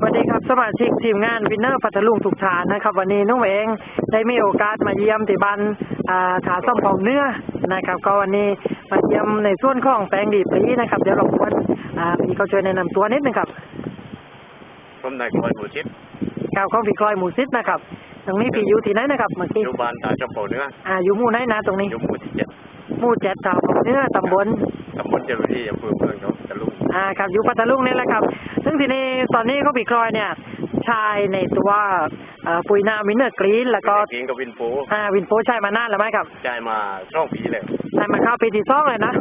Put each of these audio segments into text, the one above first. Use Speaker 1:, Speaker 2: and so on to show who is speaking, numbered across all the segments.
Speaker 1: สวัสดีครับสมาชิกทีมงานวินเนอร์พัทลุงทุกฐานนะครับ วันนี้นุ่มเองได้มีโอกาสมาเยี่ยมที่บ้านอ่าถาซ่อมของเนื้อนะครับ ก็วันนี้มาเยี่ยมในส่วนของแปลงดีปรีนะครับเดี๋ยวเราควรอ่าพี่เขาช่วยแนะนำตัวนิดนึงครับ
Speaker 2: ผมนายคอยหมูชิด
Speaker 1: ข่าวของพี่คลอยหมูซิดนะครับ ตรงนี้พี่อยู่ที่ไหนนะครับเมื่อกี้
Speaker 2: อยู่บ้านตาจำปาเนื้อ
Speaker 1: อ่าอยู่หมู่ไหนนะตรงนี้
Speaker 2: อยู่หมู่ที่เจ็ด
Speaker 1: หมู่เจ็ดถาของเนื้อตำบล
Speaker 2: ตำบลเจริญที่อำเภอเมืองเขาตะลุง
Speaker 1: อ่าครับอยู่พัทลุงนี่แหละครับ ซึ่งทีนี้ตอนนี้เขาพี่คลอยเนี่ยชายในตัวเอ่อปุ๋ยนาวินเนอร์กรีนแล้วก็
Speaker 2: กินกับวินโฟ
Speaker 1: อ่าวินโฟใช่มานานแล้วไหมครับ
Speaker 2: จ่ายมาช่องปีเลย
Speaker 1: ได้มาเข้าปีที่สองเลยนะ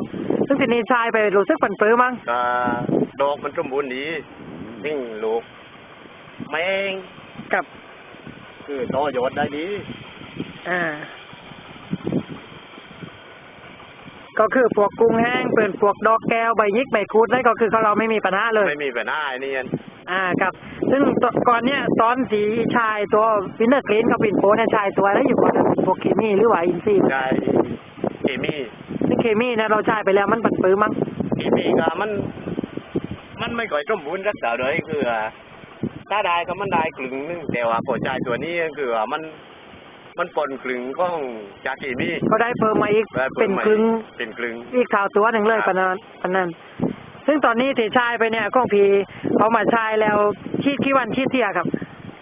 Speaker 1: ซึ่งทีนี้ชายไปรู้สึกปั่นปื้อมั้ง
Speaker 2: ก็ดอกมันสมบูรณ์ดียิ่งลูกแมง
Speaker 1: กับ
Speaker 2: คือต่อยอดได้ดี
Speaker 1: อ่า ก็คือพวกกุ้งแห้งเปิ่นพวกดอกแก้วใบยิกใบคูดได้ก็คือเขาเราไม่มีปัญหาเลย
Speaker 2: ไม่มีปัญหาไอ้นี่อัน
Speaker 1: อ่าครับ ซึ่งตก่อนเนี้ยตอนสีชายตัววินเนอร์กรีนกับวินโฟเนี่ยชายตัวแล้วอยู่ก่อนนะพวกเคมีหรือว่าอินทรีย์
Speaker 2: จ่ายเคมี
Speaker 1: ซึ่งเคมีเนี่ยเราใช้ไปแล้วมันปั่นปื้อมั้ง
Speaker 2: เคมีก็มัน มันไม่ค่อยสมบูรณ์รักษาเลยคือว่าถ้าได้ก็มันได้กลึงนึงแต่ว่าพอจ่ายตัวนี้ก็คือว่ามัน มันปนกลึงของจากเคมี
Speaker 1: ก็ได้เพิ่มมาอีก
Speaker 2: ได้
Speaker 1: เป็
Speaker 2: พิ่
Speaker 1: น
Speaker 2: มมา
Speaker 1: ครึ่ง
Speaker 2: เป็นกลึง
Speaker 1: อีกข่าวตัวหนึ่งเลย
Speaker 2: ครั
Speaker 1: ป
Speaker 2: บ
Speaker 1: นนั้นปนนั้นซึ่งตอนนี้ที่ชายไปเนี่ยของพีเขามาชายแล้วชีดกี่วันชีดเที่ยครับ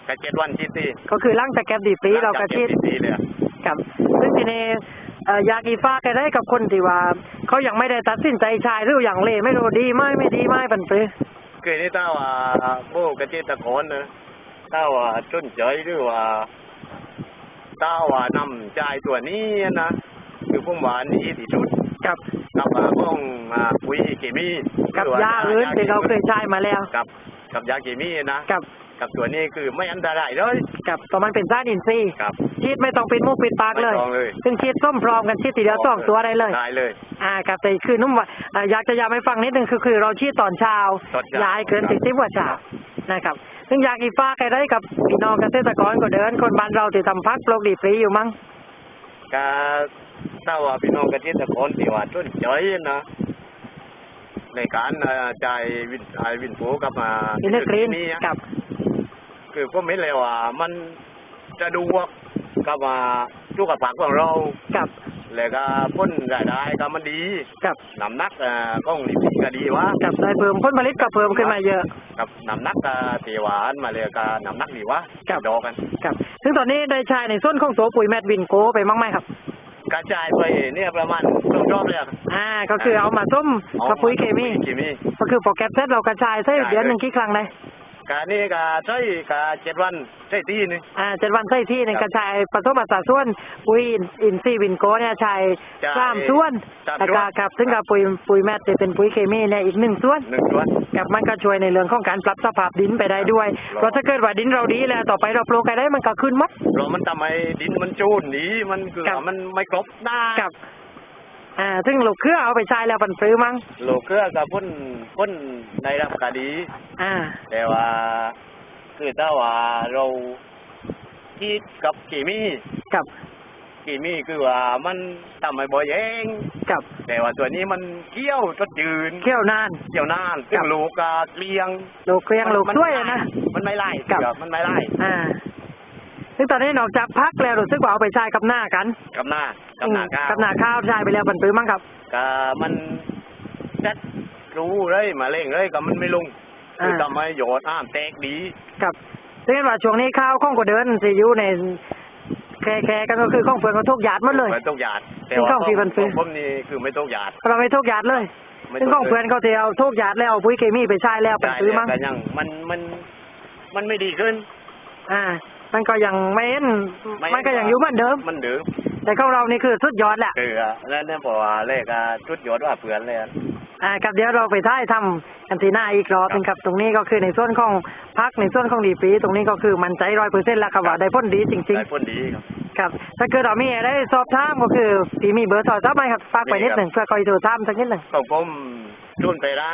Speaker 2: กระเจ็ดวันที่สี่
Speaker 1: ก็คือร่างสแกปดีฟรีเราก็ชีด
Speaker 2: ที่สี่เลยอะ
Speaker 1: ครับซึ่งทีนี้เอ่ออยากอีฟ้าแกได้กับคนที่ว่าเขายังไม่ได้ตัดสินใจชายหรืออย่างเลไม่รู้ดีไหมไม่ดีไหมปันปื้อ
Speaker 2: คือนี่ถ้าว่าโบกระเจ็ดตะโกนนะถ้าว่าจนใจหรือว่า ถ้าว่านำใจายตัวนี้นะคือผมว่านี่ที่สุด
Speaker 1: กับ
Speaker 2: กับอ่าพวกอ่าปุ๋ยเคมี
Speaker 1: กับ
Speaker 2: หรืว่
Speaker 1: ยาอื่นที่เราเคยใช้มาแล้ว
Speaker 2: กับ กับยาเคมีนะ
Speaker 1: กับ
Speaker 2: กับตัวนี้คือไม่อันตรายเลย
Speaker 1: กับตัวมันเป็นสารอินทรีย์
Speaker 2: ครับ
Speaker 1: ชีดไม่ต้องปิดมูกปิดปากเลย
Speaker 2: ไม่ต้องเลย
Speaker 1: ซึ่งชีดส้มพร้อมกันชีดทีเดียวสองตัวได้เลย
Speaker 2: ได้เลย
Speaker 1: อ่าครับแต่คือนุ่มว่าอ่าอยากจะย้ำให้ฟังนิดนึงคือคือเราชี้ตอนเช้า
Speaker 2: ตอนเช้า
Speaker 1: ย้ายเกินสิบสิบกว่าเช้านะครับ ซึ่งอยากอีฟ้าใครได้กับพี่น้องเกษตรกรก็เดิน คนบ้านเราที่ทำพักปลูกดีฟรีอยู่มั้ง
Speaker 2: ก็ถ้าว่าพี่น้องเกษตรกรที่ว่าจนใจนะ ในการเอ่อจ่ายวินจ่ายวินโฟกับมา
Speaker 1: อินเนอร์กรีน
Speaker 2: นี่อะ
Speaker 1: กับ
Speaker 2: คือผมเห็นเลยว่ามันจะดูว่ากับมาลูกกับปากของเรา
Speaker 1: กับ
Speaker 2: แล้วก็พ้นรายได้ก็มันดี
Speaker 1: กับ
Speaker 2: น้ำหนักเอ่อของลิปิก็ดีวะ
Speaker 1: กับได้เพิ่มผลผลิตก็เพิ่มขึ้นมาเยอะ
Speaker 2: กับน้ำหนักก็ตีหวานมาเลยก็น้ำหนักดีวะ
Speaker 1: ครับ
Speaker 2: ดอกกัน
Speaker 1: กับซึ่งตอนนี้ได้ใช้ในส่วนของตัวปุ๋ยแมดวินโกไปมั้งไหมครับ
Speaker 2: กระจายไปเนี่ยประมาณสองรอบเลยอะ
Speaker 1: อ่าก็คือเอามาส้มกับปุ๋ยเคมี
Speaker 2: เคมี
Speaker 1: ก็คือโปรแกรมเซตเรากระจายใช้เดือนหนึ่งกี่ครั้งเลย
Speaker 2: กานี่ก็ใช่กาเจ็ดวันใช่ตีนึง
Speaker 1: อ่าเจ็ดวันใช้ที่หนึ่ง
Speaker 2: ค
Speaker 1: ก
Speaker 2: รับ
Speaker 1: ระจายผสมอัตราส่วนปุ๋ยอินทรีย์วินโกเนี่ยใช้
Speaker 2: ใช่
Speaker 1: สามส่วน
Speaker 2: สาม
Speaker 1: แล้ว
Speaker 2: ส่
Speaker 1: ก็
Speaker 2: วน
Speaker 1: ครับซึ่งกับปุ๋ยปุ๋ยแมทจะเป็นปุ๋ยเคมีเนี่ยอีกหนึ่งส่วน
Speaker 2: หนึ่งส่วน
Speaker 1: กับมันก็ช่วยในเรื่องของการปรับสภาพดินไปได้ด้วย
Speaker 2: ครับ
Speaker 1: เพราะถ้าเกิดว่าดินเราดีแล้วต่อไปเราปลูกอะไรได้มันก็ขึ้นหมัด
Speaker 2: เพราะมันทำให้ดินมันจูนหนีมันคือ
Speaker 1: ครับ
Speaker 2: มันไม่ครบหน้า
Speaker 1: กับ อ่าซึ่งลูกเครือเอาไปใช้แล้วปันซื้อมั้ง
Speaker 2: โลเกลือกับพ่นพ่นในราคาดี
Speaker 1: อ่า
Speaker 2: แต่ว่าคือถ้าว่าเราคิดกับเคมี
Speaker 1: กับ
Speaker 2: เคมีคือว่ามันทำให้บ่อยเอง
Speaker 1: กับ
Speaker 2: แต่ว่าตัวนี้มันเคี้ยวจดจืน
Speaker 1: เขี้ยวนาน
Speaker 2: เคี้ยวนานซึ่
Speaker 1: ครั
Speaker 2: ง
Speaker 1: บ
Speaker 2: ลูกก็เกลียง
Speaker 1: ลูกเครียงลูก
Speaker 2: มัน
Speaker 1: ช่วยอะนะ
Speaker 2: มันไม่ไล่
Speaker 1: ครับ
Speaker 2: ครับมันไม่ไล่
Speaker 1: อ่า ซึ่งตอนนี้นอกจากพักแล้วรู้สึกว่าเอาไปใช้กับหน้ากัน
Speaker 2: กับหน้ากับหน้าข้าว
Speaker 1: กับหน้าข้าวใช้ไปแล้วปันซื้อมั้งครับ
Speaker 2: ก็มันจัดรู้เลยมาเล่งเลยก็มันไม่ลงคือ
Speaker 1: อ่า
Speaker 2: ทำให้โยดอ้ามแตกดี
Speaker 1: กับซึ่งเห็นว่าช่วงนี้ข้าวข้องก็เดินสิอยู่ในแค่แค่กันก็คือข้องเฟืองก็ทุกหยาดหมดเลย
Speaker 2: ไม่ต้องหยาดแต่
Speaker 1: ซึ่ง
Speaker 2: ว่า
Speaker 1: ต้องที่มันซื้อ
Speaker 2: ผมนี่คือไม่ต้องหยาด
Speaker 1: เราไม่ทุกหยาดเลย
Speaker 2: ไม่
Speaker 1: ซึ่งข้องเฟืองเขาเทียวทุกหยาดแล้วเอาปุ๋ยเคมีไปใช้แล้วปัน
Speaker 2: ได้
Speaker 1: ซื้อ
Speaker 2: แล้ว
Speaker 1: มั้ง
Speaker 2: แต่ยังมันมันมันไม่ดีขึ้น
Speaker 1: อ่า มันก็ยังไม่เห็น มันก็ยังอยู่เหมือนเดิม
Speaker 2: มันเดิม
Speaker 1: แต่ของเรานี่คือสุดยอดแหละ
Speaker 2: คืออะแล้วเนี่ยพอว่าเลขอะชุดโยดว่าเผื่อนเลยอะ
Speaker 1: อ่าครับเดี๋ยวเราไปท่ายทำกันทีหน้าอีกรอบหนึงครับ ตรงนี้ก็คือในส่วนของพักในส่วนของดีปี ตรงนี้ก็คือมันใจร้อยเปอร์เซ็นต์แล้วครับว่าได้พ้นดีจริง
Speaker 2: ได้พ้นดีครับ
Speaker 1: ๆ ครับ ถ้าเกิดเรามีอะไรสอบถามก็คือพี่มีเบอร์โทรศัพท์ไหมครับฝากไปนิดหนึ่งเพื่อคอยโทรถามสักนิดหนึ่ง
Speaker 2: ของผมรุ่นไปละ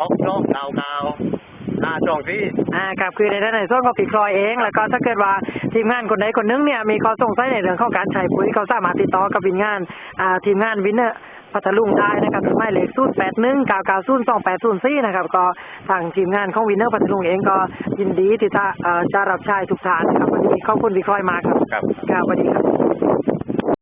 Speaker 2: ออกรอบเก่าเก่าห น้าช่องที่
Speaker 1: อ่าครับคือในด้านในส่วนของปีคลอยเอง แล้วก็ถ้าเกิดว่าทีมงานคนใดคนหนึงเนี่ยมีข้อสงสัยในเรื่องของการใช้ปุ๋ยเขาสามารถติดต่อกับวินงานอ่าทีมงานวินเนอร์พัทลุงได้นะครับหรือไม่เลขศูนย์แปดหนึ่งเก้าเก้าศูนย์สองแปดศูนย์สี่นะครับก็ทางทีมงานของวินเนอร์พัทลุงเองก็ยินดีที่จะเอ่อจะรับใช้ทุกท่านนะครับวันนี้ขอบคุณพี่คอยมากครับ
Speaker 2: ครับ
Speaker 1: ครับสวัสดีครับ